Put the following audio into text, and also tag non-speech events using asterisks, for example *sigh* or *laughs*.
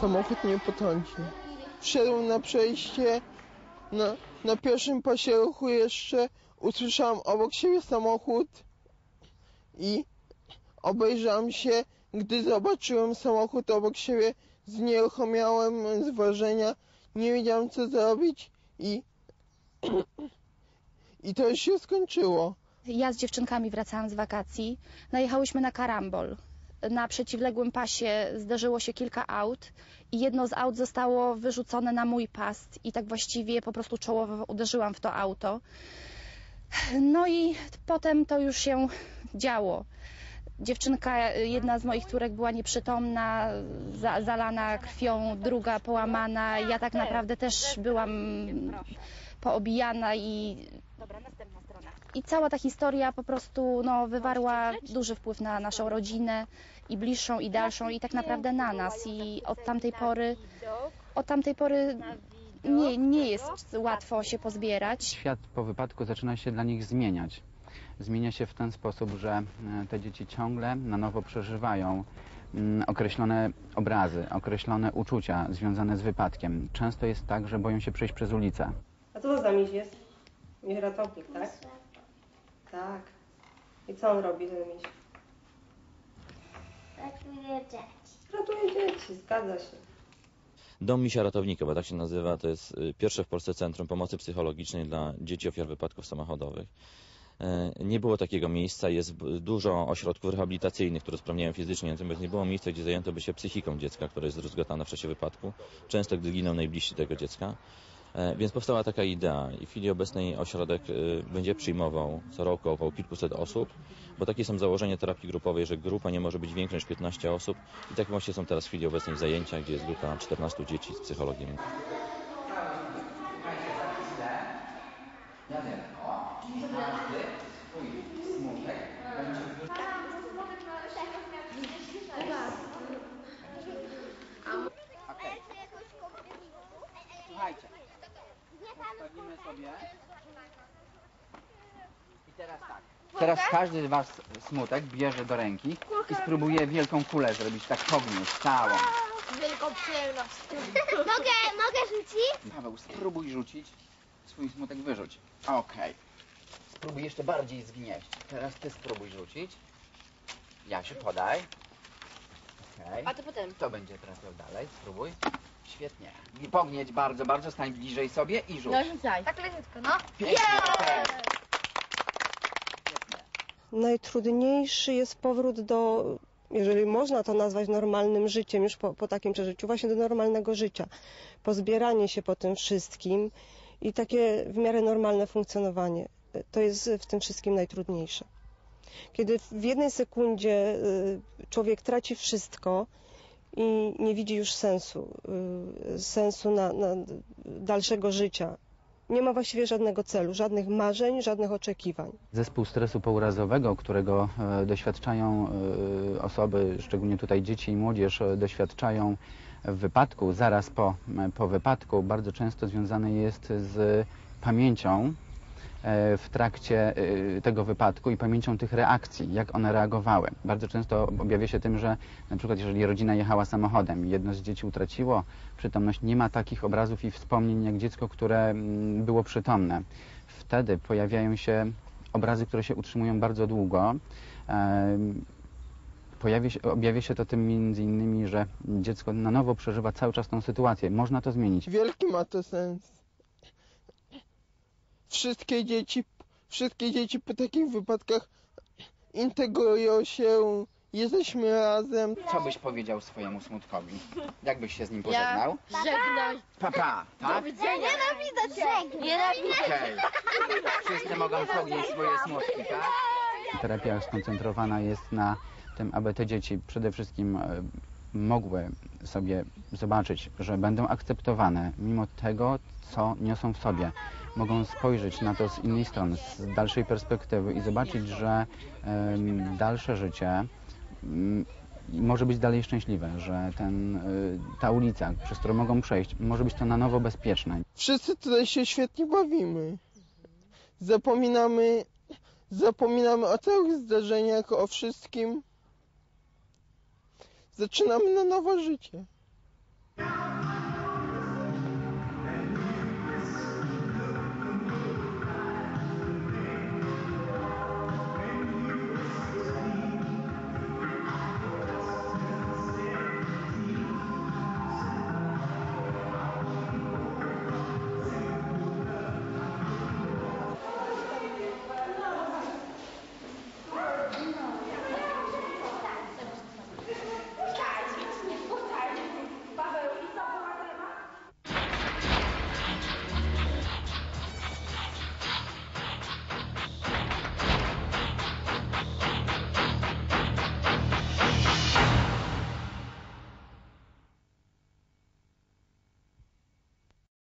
samochód mnie potrącił. Wszedłem na przejście, na, na pierwszym pasie ruchu jeszcze usłyszałem obok siebie samochód i obejrzałem się, gdy zobaczyłem samochód obok siebie, znieruchomiałem z wrażenia, nie wiedziałem co zrobić i *clears throat* i to już się skończyło. Ja z dziewczynkami wracałam z wakacji. Najechałyśmy na karambol. Na przeciwległym pasie zdarzyło się kilka aut i jedno z aut zostało wyrzucone na mój pas i tak właściwie po prostu czołowo uderzyłam w to auto. No i potem to już się działo. Dziewczynka, jedna z moich córek była nieprzytomna, za, zalana krwią, druga połamana. Ja tak naprawdę też byłam poobijana i i cała ta historia po prostu no, wywarła duży wpływ na naszą rodzinę i bliższą i dalszą i tak naprawdę na nas i od tamtej pory od tamtej pory nie, nie jest łatwo się pozbierać. Świat po wypadku zaczyna się dla nich zmieniać. Zmienia się w ten sposób, że e, te dzieci ciągle na nowo przeżywają mm, określone obrazy, określone uczucia związane z wypadkiem. Często jest tak, że boją się przejść przez ulicę. A co to za miś jest? Miś ratownik, tak? Tak. I co on robi, ten miś? Ratuje dzieci. Ratuje dzieci, zgadza się. Dom Misia Ratownika, bo tak się nazywa, to jest y, pierwsze w Polsce Centrum Pomocy Psychologicznej dla dzieci ofiar wypadków samochodowych. E, Nie było takiego miejsca, jest dużo ośrodków rehabilitacyjnych, które sprawniają fizycznie, natomiast nie było miejsca, gdzie zajęto by się psychiką dziecka, które jest rozgotane w czasie wypadku, często gdy giną najbliżsi tego dziecka. E, Więc powstała taka idea i w chwili obecnej ośrodek y, będzie przyjmował co roku około kilkuset osób, bo takie są założenia terapii grupowej, że grupa nie może być większa niż 15 osób. I takie właśnie są teraz w chwili obecnej zajęcia, gdzie jest grupa 14 dzieci z psychologiem. Słuchajcie, teraz tak. Teraz każdy z Was smutek bierze do ręki i spróbuje wielką kulę zrobić, tak pognieść całą. Wielką przyjemnością. *laughs* mogę, mogę rzucić? Paweł, spróbuj rzucić, swój smutek wyrzuć. Okej. Spróbuj jeszcze bardziej zgnieść. Teraz Ty spróbuj rzucić. Jasiu, podaj. Okej. A to potem. Kto będzie trafiał dalej? Spróbuj. Świetnie. I Pognieć bardzo, bardzo, stań bliżej sobie i rzuć. rzucaj. Tak leciutko, no. Pięknie, okej. Najtrudniejszy jest powrót do, jeżeli można to nazwać normalnym życiem, już po, po takim przeżyciu, właśnie do normalnego życia. Pozbieranie się po tym wszystkim i takie w miarę normalne funkcjonowanie. To jest w tym wszystkim najtrudniejsze. Kiedy w jednej sekundzie y, człowiek traci wszystko i nie widzi już sensu, y, sensu na, na dalszego życia. Nie ma właściwie żadnego celu, żadnych marzeń, żadnych oczekiwań. Zespół stresu pourazowego, którego e, doświadczają e, osoby, szczególnie tutaj dzieci i młodzież, e, doświadczają w wypadku, zaraz po, po wypadku, bardzo często związany jest z pamięcią w trakcie e, tego wypadku i pamięcią tych reakcji, jak one reagowały. Bardzo często objawia się tym, że na przykład jeżeli rodzina jechała samochodem i jedno z dzieci utraciło przytomność, nie ma takich obrazów i wspomnień jak dziecko, które mm, było przytomne. Wtedy pojawiają się obrazy, które się utrzymują bardzo długo. Em, Pojawia się, objawia się to tym między innymi, że dziecko na nowo przeżywa cały czas tą sytuację. Można to zmienić. Wielki ma to sens. Wszystkie dzieci, wszystkie dzieci po takich wypadkach integrują się, jesteśmy razem. Co byś powiedział swojemu smutkowi? Jak byś się z nim pożegnał? Żegnaj. Papa, tak? Nienawidzę żegnaj. Nienawidzę. Okej. Wszyscy mogą pognieść swoje smutki, tak? Terapia skoncentrowana jest na tym, aby te dzieci przede wszystkim e, mogły sobie zobaczyć, że będą akceptowane mimo tego, co niosą w sobie. Mogą spojrzeć na to z innej strony, z dalszej perspektywy i zobaczyć, że dalsze życie mm, może być dalej szczęśliwe, że ten, y, ta ulica, przez którą mogą przejść, może być to na nowo bezpieczne. Wszyscy tutaj się świetnie bawimy. Zapominamy, zapominamy o całych zdarzeniach, o wszystkim. Zaczynamy na nowo życie.